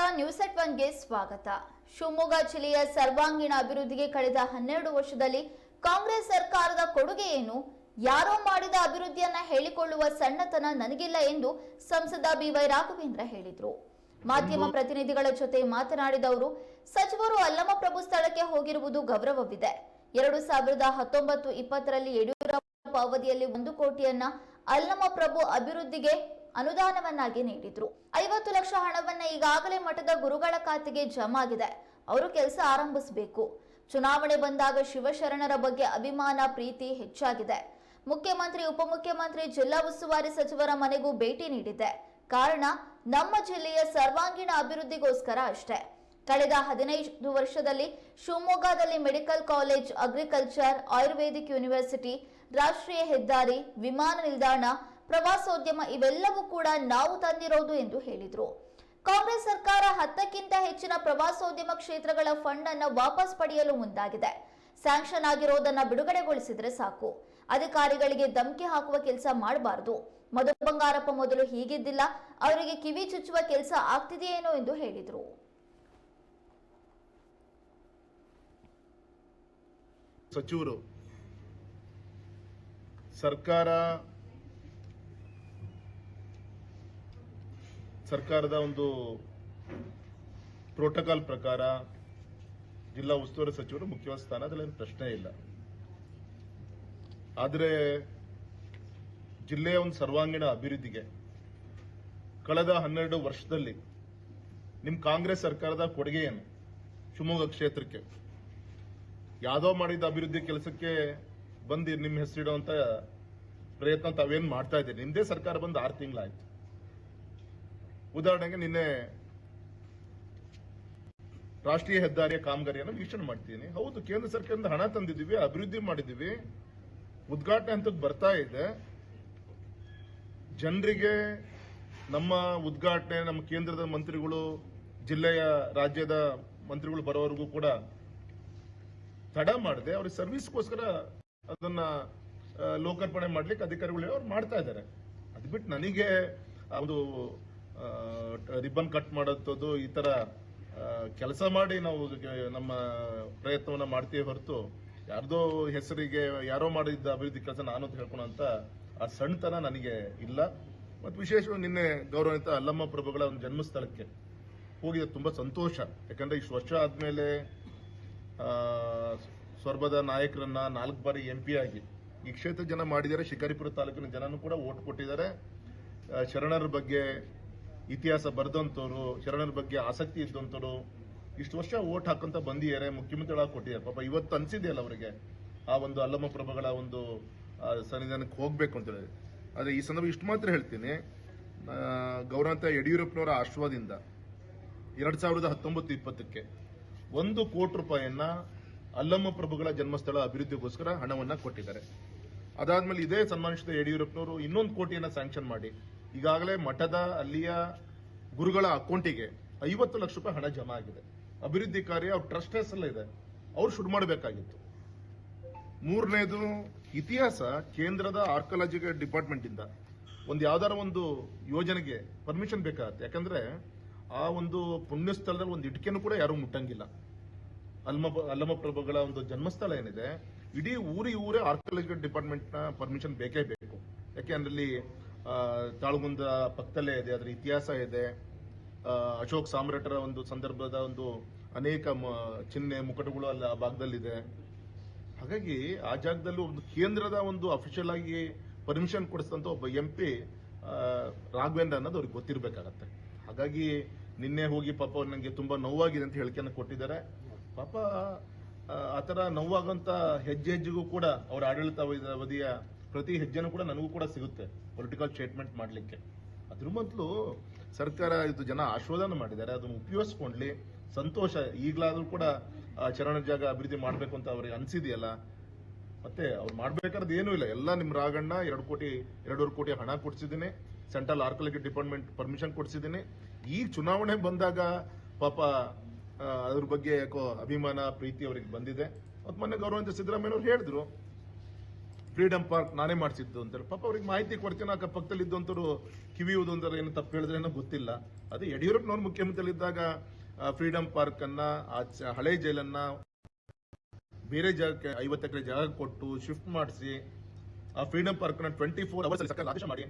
ನಮಸ್ಕಾರ ನ್ಯೂಸ್ ಎಟ್ ಒನ್ಗೆ ಸ್ವಾಗತ. ಶಿವಮೊಗ್ಗ ಜಿಲ್ಲೆಯ ಸರ್ವಾಂಗೀಣ ಅಭಿವೃದ್ಧಿಗೆ ಕಳೆದ ಹನ್ನೆರಡು ವರ್ಷದಲ್ಲಿ ಕಾಂಗ್ರೆಸ್ ಸರ್ಕಾರದ ಕೊಡುಗೆ ಏನು? ಯಾರೋ ಮಾಡಿದ ಅಭಿವೃದ್ಧಿಯನ್ನ ಹೇಳಿಕೊಳ್ಳುವ ಸಣ್ಣತನ ನನಗಿಲ್ಲ ಎಂದು ಸಂಸದ ಬಿವೈ ರಾಘವೇಂದ್ರ ಹೇಳಿದರು. ಮಾಧ್ಯಮ ಪ್ರತಿನಿಧಿಗಳ ಜೊತೆ ಮಾತನಾಡಿದ ಅವರು ಸಚಿವರು ಅಲ್ಲಮಪ್ರಭು ಸ್ಥಳಕ್ಕೆ ಹೋಗಿರುವುದು ಗೌರವವಿದೆ. ಎರಡು ಸಾವಿರದ ಹತ್ತೊಂಬತ್ತು ಇಪ್ಪತ್ತರಲ್ಲಿ ಯಡಿಯೂರಪ್ಪ ಅವಧಿಯಲ್ಲಿ ಒಂದು ಕೋಟಿಯನ್ನ ಅಲ್ಲಮಪ್ರಭು ಅಭಿವೃದ್ಧಿಗೆ ಅನುದಾನವನ್ನಾಗಿ ನೀಡಿದ್ರು. ಐವತ್ತು ಲಕ್ಷ ಹಣವನ್ನ ಈಗಾಗಲೇ ಮಠದ ಗುರುಗಳ ಖಾತೆಗೆ ಜಮಾಗಿದೆ. ಅವರು ಕೆಲಸ ಆರಂಭಿಸಬೇಕು. ಚುನಾವಣೆ ಬಂದಾಗ ಶಿವಶರಣರ ಬಗ್ಗೆ ಅಭಿಮಾನ, ಪ್ರೀತಿ ಹೆಚ್ಚಾಗಿದೆ. ಮುಖ್ಯಮಂತ್ರಿ, ಉಪಮುಖ್ಯಮಂತ್ರಿ, ಜಿಲ್ಲಾ ಉಸ್ತುವಾರಿ ಸಚಿವರ ಮನೆಗೂ ಭೇಟಿ ನೀಡಿದ್ದೆ ಕಾರಣ, ನಮ್ಮ ಜಿಲ್ಲೆಯ ಸರ್ವಾಂಗೀಣ ಅಭಿವೃದ್ಧಿಗೋಸ್ಕರ ಅಷ್ಟೇ. ಕಳೆದ ಹದಿನೈದು ವರ್ಷದಲ್ಲಿ ಶಿವಮೊಗ್ಗದಲ್ಲಿ medical college, agriculture, ayurvedic university, ರಾಷ್ಟ್ರೀಯ ಹೆದ್ದಾರಿ, ವಿಮಾನ ನಿಲ್ದಾಣ ಪ್ರವಾಸೋದ್ಯಮ ಇವೆಲ್ಲವೂ ಕೂಡ ನಾವು ತಂದಿರೋದು ಎಂದು ಹೇಳಿದರು. ಕಾಂಗ್ರೆಸ್ ಸರ್ಕಾರ ಹತ್ತಕ್ಕಿಂತ ಹೆಚ್ಚಿನ ಪ್ರವಾಸೋದ್ಯಮ ಕ್ಷೇತ್ರಗಳ ಫಂಡ್ ಅನ್ನು ವಾಪಸ್ ಪಡೆಯಲು ಮುಂದಾಗಿದೆ. ಸ್ಯಾಂಕ್ಷನ್ ಆಗಿರೋದನ್ನ ಬಿಡುಗಡೆಗೊಳಿಸಿದ್ರೆ ಸಾಕು. ಅಧಿಕಾರಿಗಳಿಗೆ ಧಮಕಿ ಹಾಕುವ ಕೆಲಸ ಮಾಡಬಾರದು. ಮಧು ಬಂಗಾರಪ್ಪ ಮೊದಲು ಹೀಗಿದ್ದಿಲ್ಲ, ಅವರಿಗೆ ಕಿವಿ ಚುಚ್ಚುವ ಕೆಲಸ ಆಗ್ತಿದೆಯೇನೋ ಎಂದು ಹೇಳಿದರು. ಸಚಿವರು, ಸರ್ಕಾರ ಸರ್ಕಾರದ ಒಂದು ಪ್ರೋಟೋಕಾಲ್ ಪ್ರಕಾರ ಜಿಲ್ಲಾ ಉಸ್ತುವಾರಿ ಸಚಿವರು ಮುಖ್ಯವಾದ ಸ್ಥಾನ ಅದರಲ್ಲಿ ಪ್ರಶ್ನೆ ಇಲ್ಲ. ಆದರೆ ಜಿಲ್ಲೆಯ ಒಂದು ಸರ್ವಾಂಗೀಣ ಅಭಿವೃದ್ಧಿಗೆ ಕಳೆದ ಹನ್ನೆರಡು ವರ್ಷದಲ್ಲಿ ನಿಮ್ಮ ಕಾಂಗ್ರೆಸ್ ಸರ್ಕಾರದ ಕೊಡುಗೆ ಏನು? ಶಿವಮೊಗ್ಗ ಕ್ಷೇತ್ರಕ್ಕೆ. ಯಾವುದೋ ಮಾಡಿದ ಅಭಿವೃದ್ಧಿ ಕೆಲಸಕ್ಕೆ ಬಂದು ನಿಮ್ಮ ಹೆಸರಿಡುವಂತ ಪ್ರಯತ್ನ ತಾವೇನ್ ಮಾಡ್ತಾ ಇದ್ದೀರಿ? ನಿಮ್ದೇ ಸರ್ಕಾರ ಬಂದು ಆರು ತಿಂಗಳಾಯ್ತು. ಉದಾಹರಣೆಗೆ ನಿನ್ನೆ ರಾಷ್ಟ್ರೀಯ ಹೆದ್ದಾರಿಯ ಕಾಮಗಾರಿಯನ್ನು ವೀಕ್ಷಣೆ ಮಾಡ್ತೀನಿ. ಹೌದು, ಕೇಂದ್ರ ಸರ್ಕಾರದಿಂದ ಹಣ ತಂದಿದ್ದೀವಿ, ಅಭಿವೃದ್ಧಿ ಮಾಡಿದ್ದೀವಿ. ಉದ್ಘಾಟನೆ ಹಂತಕ್ಕೆ ಬರ್ತಾ ಇದೆ. ಜನರಿಗೆ ನಮ್ಮ ಉದ್ಘಾಟನೆ, ನಮ್ಮ ಕೇಂದ್ರದ ಮಂತ್ರಿಗಳು, ಜಿಲ್ಲೆಯ ರಾಜ್ಯದ ಮಂತ್ರಿಗಳು ಬರೋವರೆಗೂ ಕೂಡ ತಡ ಮಾಡದೆ. ಅವ್ರಿಗೆ ಸರ್ವಿಸ್ಗೋಸ್ಕರ ಅದನ್ನ ಲೋಕಾರ್ಪಣೆ ಮಾಡ್ಲಿಕ್ಕೆ ಅಧಿಕಾರಿಗಳು ಅವ್ರು ಮಾಡ್ತಾ ಇದ್ದಾರೆ. ಅದ್ಬಿಟ್ಟು ನನಗೆ ಒಂದು ರಿಬ್ಬನ್ ಕಟ್ ಮಾಡೋದು ಈ ಥರ ಕೆಲಸ ಮಾಡಿ ನಾವು ನಮ್ಮ ಪ್ರಯತ್ನವನ್ನ ಮಾಡ್ತೀವಿ ಹೊರತು ಯಾರ್ದೋ ಹೆಸರಿಗೆ ಯಾರೋ ಮಾಡಿದ್ದ ಅಭಿವೃದ್ಧಿ ಕೆಲಸ ನಾನು ಅಂತ ಹೇಳ್ಕೊಳಂತ ಆ ಸಣ್ಣತನ ನನಗೆ ಇಲ್ಲ. ಮತ್ತು ವಿಶೇಷವಾಗಿ ನಿನ್ನೆ ಗೌರವಿತ ಅಲ್ಲಮ್ಮ ಪ್ರಭುಗಳ ಒಂದು ಜನ್ಮಸ್ಥಳಕ್ಕೆ ಹೋಗಿ ತುಂಬ ಸಂತೋಷ. ಯಾಕಂದರೆ ಇಷ್ಟು ವರ್ಷ ಆದಮೇಲೆ ಸ್ವರ್ಭದ ನಾಯಕರನ್ನ ನಾಲ್ಕು ಬಾರಿ ಎಂ ಪಿ ಆಗಿ ಈ ಕ್ಷೇತ್ರ ಜನ ಮಾಡಿದ್ದಾರೆ. ಶಿಕಾರಿಪುರ ತಾಲೂಕಿನ ಜನನೂ ಕೂಡ ಓಟ್ ಕೊಟ್ಟಿದ್ದಾರೆ. ಶರಣರ ಬಗ್ಗೆ ಇತಿಹಾಸ ಬರೆದಂತವ್ರು ಶರಣರ ಬಗ್ಗೆ ಆಸಕ್ತಿ ಇದ್ದಂಥವ್ರು, ಇಷ್ಟು ವರ್ಷ ಓಟ್ ಹಾಕೊಂತ ಬಂದಿದ್ದಾರೆ ಮುಖ್ಯಮಂತ್ರಿಗಳ ಕೊಟ್ಟಿದ್ದಾರೆ. ಪಾಪ ಇವತ್ತು ಅನ್ಸಿದೆಯಲ್ಲ ಅವರಿಗೆ. ಆ ಒಂದು ಅಲ್ಲಮ್ಮ ಪ್ರಭುಗಳ ಒಂದು ಸನ್ನಿಧಾನಕ್ಕೆ ಹೋಗ್ಬೇಕು ಅಂತ ಆದ್ರೆ ಈ ಸಂದರ್ಭ ಇಷ್ಟು ಮಾತ್ರ ಹೇಳ್ತೀನಿ. ಗೌರವಂತ ಯಡಿಯೂರಪ್ಪನವರ ಆಶ್ರವದಿಂದ ಎರಡು ಸಾವಿರದ ಹತ್ತೊಂಬತ್ತು ಇಪ್ಪತ್ತಕ್ಕೆ ಒಂದು ಕೋಟಿ ರೂಪಾಯಿಯನ್ನ ಅಲ್ಲಮ್ಮ ಪ್ರಭುಗಳ ಜನ್ಮಸ್ಥಳ ಅಭಿವೃದ್ಧಿಗೋಸ್ಕರ ಹಣವನ್ನ ಕೊಟ್ಟಿದ್ದಾರೆ. ಅದಾದ್ಮೇಲೆ ಇದೇ ಸನ್ಮಾನಿಸಿದ ಯಡಿಯೂರಪ್ಪನವರು ಇನ್ನೊಂದು ಕೋಟಿಯನ್ನ ಸ್ಯಾಂಕ್ಷನ್ ಮಾಡಿ. ಈಗಾಗಲೇ ಮಠದ ಅಲ್ಲಿಯ ಗುರುಗಳ ಅಕೌಂಟಿಗೆ ಐವತ್ತು ಲಕ್ಷ ರೂಪಾಯಿ ಹಣ ಜಮಾ ಆಗಿದೆ. ಅಭಿವೃದ್ಧಿ ಕಾರ್ಯ ಅವ್ರ ಟ್ರಸ್ಟ್ ಹೆಸರಲ್ಲೇ ಇದೆ. ಅವ್ರು ಶುರು ಮಾಡಬೇಕಾಗಿತ್ತು. ಮೂರನೇದು ಇತಿಹಾಸ ಕೇಂದ್ರದ ಆರ್ಕಾಲಜಿಕಲ್ ಡಿಪಾರ್ಟ್ಮೆಂಟ್ ಇಂದ. ಒಂದು ಯಾವ್ದಾರ ಒಂದು ಯೋಜನೆಗೆ ಪರ್ಮಿಷನ್ ಬೇಕಾಗತ್ತೆ. ಯಾಕಂದ್ರೆ ಆ ಒಂದು ಪುಣ್ಯ ಸ್ಥಳದಲ್ಲಿ ಒಂದು ಇಟ್ಕೆನೂ ಕೂಡ ಯಾರು ಮುಟ್ಟಂಗಿಲ್ಲ. ಅಲ್ಮ ಅಲ್ಲಮ ಪ್ರಭುಗಳ ಒಂದು ಜನ್ಮಸ್ಥಳ ಏನಿದೆ ಇಡೀ ಊರಿ ಊರೇ ಆರ್ಕಿಯಾಲಜಿಕಲ್ ಡಿಪಾರ್ಟ್ಮೆಂಟ್ನ ಪರ್ಮಿಷನ್ ಬೇಕೇ ಬೇಕು. ಯಾಕೆ ಆ, ತಾಳಗುಂದ ಪಕ್ಕದಲ್ಲೇ ಇದೆ ಅದರ ಇತಿಹಾಸ ಇದೆ. ಅಶೋಕ್ ಸಾಮ್ರಾಟರ ಒಂದು ಸಂದರ್ಭದ ಒಂದು ಅನೇಕ ಚಿಹ್ನೆ ಮುಕಟಗಳು ಅಲ್ಲಿ ಆ ಭಾಗದಲ್ಲಿದೆ. ಹಾಗಾಗಿ ಆ ಜಾಗದಲ್ಲೂ ಒಂದು ಕೇಂದ್ರದ ಒಂದು ಅಫಿಷಿಯಲ್ ಆಗಿ ಪರ್ಮಿಷನ್ ಕೊಡಿಸಿದಂತ ಒಬ್ಬ ಎಂ ಪಿ ರಾಘವೇಂದ್ರ ಅನ್ನೋದು ಅವ್ರಿಗೆ ಗೊತ್ತಿರಬೇಕಾಗತ್ತೆ. ಹಾಗಾಗಿ ನಿನ್ನೆ ಹೋಗಿ ಪಾಪ ಅವ್ರು ನನಗೆ ತುಂಬಾ ನೋವಾಗಿದೆ ಅಂತ ಹೇಳಿಕೆಯನ್ನು ಕೊಟ್ಟಿದ್ದಾರೆ. ಪಾಪ ಆ, ಥರ ನೋವಾಗಂತ ಹೆಜ್ಜೆ ಹೆಜ್ಜೆಗೂ ಕೂಡ ಅವರ ಆಡಳಿತ ಅವಧಿ- ಅವಧಿಯ ಪ್ರತಿ ಹೆಜ್ಜೆನೂ ಕೂಡ ನನಗೂ ಕೂಡ ಸಿಗುತ್ತೆ ಪೊಲಿಟಿಕಲ್ ಸ್ಟೇಟ್ಮೆಂಟ್ ಮಾಡಲಿಕ್ಕೆ. ಅದ್ರ ಮೊದಲು ಸರ್ಕಾರ ಇದು ಜನ ಆಶೋಧನ ಮಾಡಿದ್ದಾರೆ, ಅದನ್ನು ಉಪಯೋಗಿಸ್ಕೊಂಡ್ಲಿ. ಸಂತೋಷ, ಈಗಲಾದರೂ ಕೂಡ ಚರಣ ಜಾಗ ಅಭಿವೃದ್ಧಿ ಮಾಡಬೇಕು ಅಂತ ಅವ್ರಿಗೆ ಅನಿಸಿದೆಯಲ್ಲ? ಮತ್ತೆ ಅವ್ರು ಮಾಡ್ಬೇಕಾದ್ರೆ ಏನೂ ಇಲ್ಲ. ಎಲ್ಲ ನಿಮ್ಮ ರಾಗಣ್ಣ, ಎರಡು ಕೋಟಿ, ಎರಡೂವರೆ ಕೋಟಿ ಹಣ ಕೊಡ್ಸಿದ್ದೀನಿ. ಸೆಂಟ್ರಲ್ ಆರ್ಕಾಲಜಿ ಡಿಪಾರ್ಟ್ಮೆಂಟ್ ಪರ್ಮಿಷನ್ ಕೊಡ್ಸಿದ್ದೀನಿ. ಈಗ ಚುನಾವಣೆ ಬಂದಾಗ ಪಾಪ ಅದ್ರ ಬಗ್ಗೆ ಯಾಕೋ ಅಭಿಮಾನ, ಪ್ರೀತಿ ಅವ್ರಿಗೆ ಬಂದಿದೆ. ಮತ್ತೆ ಮೊನ್ನೆ ಗೌರವಂತ ಸಿದ್ದರಾಮಯ್ಯ ಅವ್ರು ಹೇಳಿದ್ರು ಫ್ರೀಡಂ ಪಾರ್ಕ್ ನಾನೇ ಮಾಡಿಸಿದ್ದು ಅಂತಾರೆ. ಪಾಪ ಅವ್ರಿಗೆ ಮಾಹಿತಿ ಕೊಡ್ತೀನಿ ಅಕ್ಕ ಪಕ್ಕದಲ್ಲಿ ಇದ್ದಂತರು ಕಿವಿಯುವುದು ಅಂದ್ರೆ ಏನು ತಪ್ಪು ಹೇಳಿದ್ರೆ ಏನೋ ಗೊತ್ತಿಲ್ಲ. ಅದು ಯಡಿಯೂರಪ್ಪನವ್ರು ಮುಖ್ಯಮಂತ್ರಿ ಇದ್ದಾಗ ಫ್ರೀಡಂ ಪಾರ್ಕ್ ಅನ್ನ ಆ ಹಳೆ ಜೈಲನ್ನ ಬೇರೆ ಜಾಗಕ್ಕೆ ಐವತ್ತು ಎಕರೆ ಜಾಗ ಕೊಟ್ಟು ಶಿಫ್ಟ್ ಮಾಡಿಸಿ, ಆ ಫ್ರೀಡಂ ಪಾರ್ಕ್ನ ಟ್ವೆಂಟಿ ಫೋರ್ ಅವರ್ಸ್ ಆದೇಶ ಮಾಡಿ,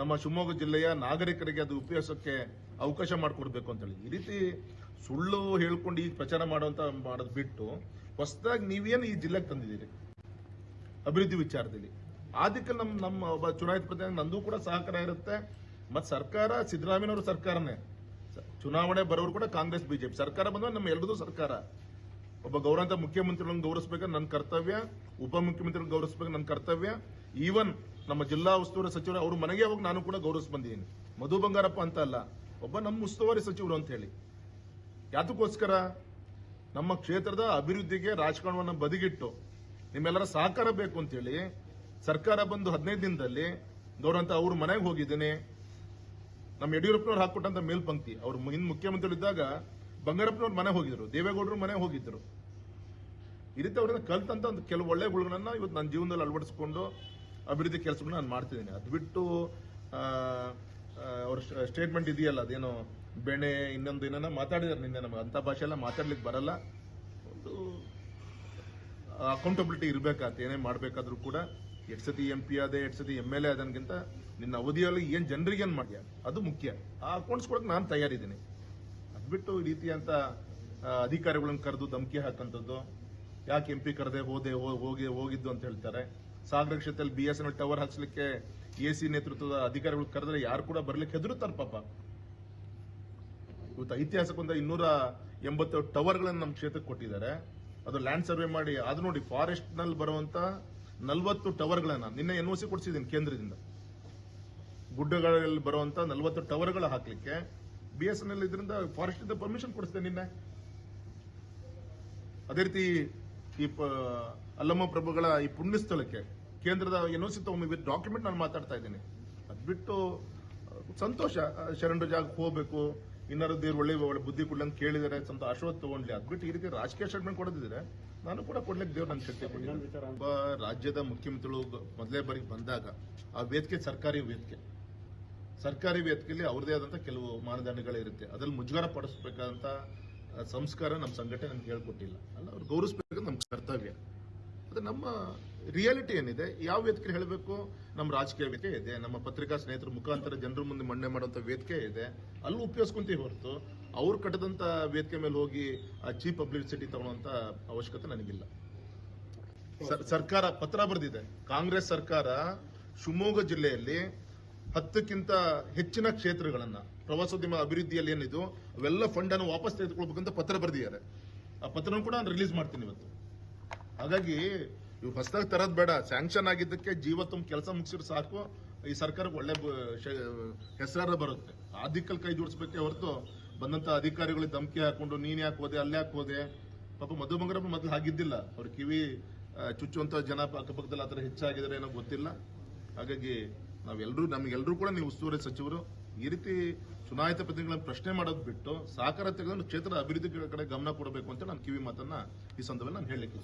ನಮ್ಮ ಶಿವಮೊಗ್ಗ ಜಿಲ್ಲೆಯ ನಾಗರಿಕರಿಗೆ ಅದು ಉಪಯೋಗಿಸೋಕ್ಕೆ ಅವಕಾಶ ಮಾಡಿಕೊಡ್ಬೇಕು ಅಂತೇಳಿ. ಈ ರೀತಿ ಸುಳ್ಳು ಹೇಳ್ಕೊಂಡು ಈಗ ಪ್ರಚಾರ ಮಾಡುವಂತ ಮಾಡೋದು ಬಿಟ್ಟು, ಹೊಸದಾಗಿ ನೀವೇನು ಈ ಜಿಲ್ಲೆಗೆ ತಂದಿದ್ದೀರಿ? ಅಭಿವೃದ್ಧಿ ವಿಚಾರದಲ್ಲಿ. ಅದಕ್ಕೆ ನಮ್ಮ ನಮ್ಮ ಒಬ್ಬ ಚುನಾಯಿತ ಪ್ರತಿನಿಧಿ ನಂದು ಕೂಡ ಸಹಕಾರ ಇರುತ್ತೆ. ಮತ್ತು ಸರ್ಕಾರ ಸಿದ್ದರಾಮಯ್ಯನವ್ರ ಸರ್ಕಾರನೇ. ಚುನಾವಣೆ ಬರೋರು ಕೂಡ ಕಾಂಗ್ರೆಸ್, ಬಿಜೆಪಿ. ಸರ್ಕಾರ ಬಂದ್ರೆ ನಮ್ಮ ಎಲ್ಲರದು ಸರ್ಕಾರ. ಒಬ್ಬ ಗೌರವಂತ ಮುಖ್ಯಮಂತ್ರಿಗಳನ್ನು ಗೌರವಿಸಬೇಕು ನನ್ನ ಕರ್ತವ್ಯ, ಉಪ ಉಪಮುಖ್ಯಮಂತ್ರಿಗಳನ್ನು ಗೌರವಿಸಬೇಕು ನನ್ನ ಕರ್ತವ್ಯ. ಈವನ್ ನಮ್ಮ ಜಿಲ್ಲಾ ಉಸ್ತುವಾರಿ ಸಚಿವರು, ಅವ್ರ ಮನೆಗೆ ಹೋಗಿ ನಾನು ಕೂಡ ಗೌರವಿಸಿ ಬಂದಿದ್ದೀನಿ. ಮಧು ಬಂಗಾರಪ್ಪ ಅಂತ ಅಲ್ಲ, ಒಬ್ಬ ನಮ್ಮ ಉಸ್ತುವಾರಿ ಸಚಿವರು ಅಂತ ಹೇಳಿ. ಯಾತಕ್ಕೋಸ್ಕರ? ನಮ್ಮ ಕ್ಷೇತ್ರದ ಅಭಿವೃದ್ಧಿಗೆ ರಾಜಕಾರಣವನ್ನು ಬದಿಗಿಟ್ಟು ನಿಮ್ಮೆಲ್ಲರ ಸಹಕಾರ ಬೇಕು ಅಂತೇಳಿ ಸರ್ಕಾರ ಬಂದು ಹದಿನೈದು ದಿನದಲ್ಲಿ ಗೌರವಂತ ಅವ್ರ ಮನೆಗೆ ಹೋಗಿದ್ದೀನಿ. ನಮ್ಮ ಯಡಿಯೂರಪ್ಪನವ್ರು ಹಾಕೊಟ್ಟಂತ ಮೇಲ್ಪಂಕ್ತಿ. ಅವ್ರು ಹಿಂದ್ ಮುಖ್ಯಮಂತ್ರಿ ಇದ್ದಾಗ ಬಂಗಾರಪ್ಪನವ್ರ ಮನೆ ಹೋಗಿದ್ರು, ದೇವೇಗೌಡರು ಮನೆ ಹೋಗಿದ್ರು. ಈ ರೀತಿ ಅವ್ರನ್ನ ಕಲ್ತಂತ ಒಂದು ಕೆಲವು ಒಳ್ಳೆ ಗುಣಗಳನ್ನ ಇವತ್ತು ನನ್ನ ಜೀವನದಲ್ಲಿ ಅಳವಡಿಸ್ಕೊಂಡು ಅಭಿವೃದ್ಧಿ ಕೆಲಸಗಳನ್ನ ನಾನು ಮಾಡ್ತಿದ್ದೀನಿ. ಅದು ಬಿಟ್ಟು ಅವ್ರ ಸ್ಟೇಟ್ಮೆಂಟ್ ಇದೆಯಲ್ಲ, ಅದೇನೋ ಬೆಣೆ ಇನ್ನೊಂದು ಏನನ್ನ ಮಾತಾಡಿದಾರೆ ನಿನ್ನೆ ನಮಗೆ, ಅಂಥ ಭಾಷೆ ಎಲ್ಲ ಮಾತಾಡ್ಲಿಕ್ಕೆ ಬರಲ್ಲ. ಅಕೌಂಟಬಿಲಿಟಿ ಇರಬೇಕಾಗತ್ತೆ ಏನೇ ಮಾಡಬೇಕಾದ್ರೂ ಕೂಡ ಎಷ್ಟು ಸತಿ ಎಂ ಪಿ ಆದ ಎಷ್ಟು ಸತಿ ಎಂ ಎಲ್ ಎ ಆದನ್ಗಿಂತ ನಿನ್ನ ಅವಧಿಯಲ್ಲಿ ಏನು ಜನರಿಗೆ ಏನು ಮಾಡ್ಯ? ಅದು ಮುಖ್ಯ. ಆ ಅಕೌಂಟ್ಸ್ ಕೊಡಕ್ಕೆ ನಾನು ತಯಾರಿದ್ದೀನಿ. ಅದು ಬಿಟ್ಟು ಈ ರೀತಿಯಂತ ಅಧಿಕಾರಿಗಳನ್ನು ಕರೆದು ಧಮಕಿ ಹಾಕಂಥದ್ದು, ಯಾಕೆ ಎಂ ಪಿ ಕರೆದೆ ಹೋದೆ ಹೋಗಿ, ಹೋಗಿದ್ದು ಅಂತ ಹೇಳ್ತಾರೆ. ಸಾಗರ ಕ್ಷೇತ್ರದಲ್ಲಿ B S N L tower ಹಾಕ್ಸ್ಲಿಕ್ಕೆ A C ನೇತೃತ್ವದ ಅಧಿಕಾರಿಗಳು ಕರೆದ್ರೆ ಯಾರು ಕೂಡ ಬರ್ಲಿಕ್ಕೆ ಹೆದರುತ್ತಾರೆ ಪಾಪ. ಇವತ್ತು ಐತಿಹಾಸಿಕ ಒಂದು ಇನ್ನೂರ ಎಂಬತ್ತು ಟವರ್ಗಳನ್ನು ನಮ್ಮ ಕ್ಷೇತ್ರಕ್ಕೆ ಕೊಟ್ಟಿದ್ದಾರೆ. ಅದು ಲ್ಯಾಂಡ್ ಸರ್ವೆ ಮಾಡಿ ಅದು ನೋಡಿ ಫಾರೆಸ್ಟ್ನಲ್ಲಿ ಬರುವಂತ ನಲ್ವತ್ತು ಟವರ್ಗಳನ್ನ ನಿನ್ನೆ ಎನ್ ಸಿ ಕೊಡಿಸಿದ್ದೀನಿ ಕೇಂದ್ರದಿಂದ. ಗುಡ್ಡಗಳಲ್ಲಿ ಬರುವಂತ ನಲ್ವತ್ತು ಟವರ್ಗಳು ಹಾಕ್ಲಿಕ್ಕೆ ಬಿ ಎಸ್ ಎನ್ ಎಲ್ ಇದರಿಂದ ಫಾರೆಸ್ಟ್ ಇಂದ ಪರ್ಮಿಷನ್ ಕೊಡಿಸಿದೆ ನಿನ್ನೆ. ಅದೇ ರೀತಿ ಈ ಅಲ್ಲಮ್ಮ ಪ್ರಭುಗಳ ಈ ಪುಣ್ಯ ಸ್ಥಳಕ್ಕೆ ಕೇಂದ್ರದ ಎನ್ ಸಿ ತಗೊಂಡು ಡಾಕ್ಯುಮೆಂಟ್ ನಾನು ಮಾತಾಡ್ತಾ ಇದ್ದೀನಿ. ಅದ್ಬಿಟ್ಟು, ಸಂತೋಷ ಶರಣರ ಜಾಗಕ್ಕೆ ಹೋಗ್ಬೇಕು. ಇನ್ನಾರು ದೇವ್ರು ಒಳ್ಳೆ ಒಳ್ಳೆ ಬುದ್ಧಿ ಕೊಡ್ಲಿ ಅಂತ ಕೇಳಿದರೆ ಸ್ವಂತ ಅಶ್ವತ್ ತಗೊಂಡ್ಲಿ. ಅದ್ಬಿಟ್ಟು ಈ ರೀತಿ ರಾಜಕೀಯ ಸ್ಟೇಟ್ಮೆಂಟ್ ಕೊಡದಿದ್ರೆ ನಾನು ಕೂಡ ಕೊಡ್ಲಿಕ್ಕೆ ದೇವ್ರು ನನ್ನ ಶಕ್ತಿ ಕೊಟ್ಟಿದ್ದೀನಿ ಒಬ್ಬ ರಾಜ್ಯದ ಮುಖ್ಯಮಂತ್ರಿಗಳು ಮೊದಲೇ ಬಾರಿಗೆ ಬಂದಾಗ ಆ ವೇದಿಕೆ ಸರ್ಕಾರಿ ವೇದಿಕೆ ಸರ್ಕಾರಿ ವೇದಿಕೆಯಲ್ಲಿ ಅವ್ರದೇ ಆದಂತ ಕೆಲವು ಮಾನದಂಡಗಳಿರುತ್ತೆ ಅದ್ರಲ್ಲಿ ಮುಜುಗರ ಪಡಿಸ್ಬೇಕಾದಂತ ಸಂಸ್ಕಾರ ನಮ್ಮ ಸಂಘಟನೆ ನಮ್ಗೆ ಹೇಳ್ಕೊಟ್ಟಿಲ್ಲ. ಅಲ್ಲ ಅವ್ರು ಗೌರವಿಸ್ಬೇಕು ನಮ್ಮ ಕರ್ತವ್ಯ. ನಮ್ಮ ರಿಯಾಲಿಟಿ ಏನಿದೆ, ಯಾವ ವೇದಿಕೆ ಹೇಳಬೇಕು? ನಮ್ಮ ರಾಜಕೀಯ ವೇದಿಕೆ ಇದೆ, ನಮ್ಮ ಪತ್ರಿಕಾ ಸ್ನೇಹಿತರ ಮುಖಾಂತರ ಜನರ ಮುಂದೆ ಮಣ್ಣೆ ಮಾಡುವಂತ ವೇದಿಕೆ ಇದೆ. ಅಲ್ಲೂ ಉಪಯೋಗಿಸ್ಕೊಂತೀವಿ ಹೊರತು ಅವ್ರು ಕಟ್ಟದಂತ ವೇದಿಕೆ ಮೇಲೆ ಹೋಗಿ ಆ ಚೀಪ್ ಪಬ್ಲಿಸಿಟಿ ತಗೊಳ್ಳುವಂತ ಅವಶ್ಯಕತೆ ನನಗಿಲ್ಲ. ಸರ್- ಸರ್ಕಾರ ಪತ್ರ ಬರೆದಿದೆ. ಕಾಂಗ್ರೆಸ್ ಸರ್ಕಾರ ಶಿವಮೊಗ್ಗ ಜಿಲ್ಲೆಯಲ್ಲಿ ಹತ್ತಕ್ಕಿಂತ ಹೆಚ್ಚಿನ ಕ್ಷೇತ್ರಗಳನ್ನ, ಪ್ರವಾಸೋದ್ಯಮ ಅಭಿವೃದ್ಧಿಯಲ್ಲಿ ಏನಿದು, ಅವೆಲ್ಲ ಫಂಡ್ ಅನ್ನು ವಾಪಸ್ ತೆಗೆದುಕೊಳ್ಬೇಕಂತ ಪತ್ರ ಬರೆದಿದ್ದಾರೆ. ಆ ಪತ್ರನೂ ಕೂಡ ನಾನು ರಿಲೀಸ್ ಮಾಡ್ತೀನಿ ಇವತ್ತು. ಹಾಗಾಗಿ ಇವ್ರು ಹೊಸದಾಗಿ ತರದ್ ಬೇಡ. ಸ್ಯಾಂಕ್ಷನ್ ಆಗಿದ್ದಕ್ಕೆ ಜೀವ ತುಂಬ ಕೆಲಸ ಮುಗಿಸಿದ್ರೆ ಸಾಕು. ಈ ಸರ್ಕಾರಕ್ಕೆ ಒಳ್ಳೆ ಹೆಸರಾರ ಬರುತ್ತೆ. ಆ ದಿಕ್ಕಲ್ಲಿ ಕೈ ಜೋಡಿಸ್ಬೇಕೆ ಹೊರತು ಬಂದಂತ ಅಧಿಕಾರಿಗಳಿಗೆ ಧಮಕಿ ಹಾಕೊಂಡು ನೀನ್ ಯಾಕೆ ಹೋದೆ, ಅಲ್ಲಿ ಯಾಕೆ ಹೋದೆ? ಪಾಪ ಮಧು ಬಂಗಾರಪ್ಪ ಮೊದಲು ಹಾಗಿದ್ದಿಲ್ಲ. ಅವ್ರ ಕಿವಿ ಚುಚ್ಚುವಂತ ಜನ ಅಕ್ಕಪಕ್ಕದಲ್ಲಿ ಆ ಥರ ಹೆಚ್ಚಾಗಿದ್ರೆ ಏನೋ ಗೊತ್ತಿಲ್ಲ. ಹಾಗಾಗಿ ನಾವೆಲ್ಲರೂ ನಮಗೆಲ್ಲರೂ ಕೂಡ ನೀವು ಉಸ್ತುವಾರಿ ಸಚಿವರು ಈ ರೀತಿ ಚುನಾಯಿತ ಪ್ರತಿನಿಧಿಗಳನ್ನು ಪ್ರಶ್ನೆ ಮಾಡೋದು ಬಿಟ್ಟು ಸಹಕಾರ ತೆಗೆದು ಕ್ಷೇತ್ರದ ಅಭಿವೃದ್ಧಿ ಕಡೆ ಗಮನ ಕೊಡಬೇಕು ಅಂತ ನಾನು ಕಿವಿ ಮಾತನ್ನ ಈ ಸಂದರ್ಭದಲ್ಲಿ ನಾನು ಹೇಳಲಿಕ್ಕೆ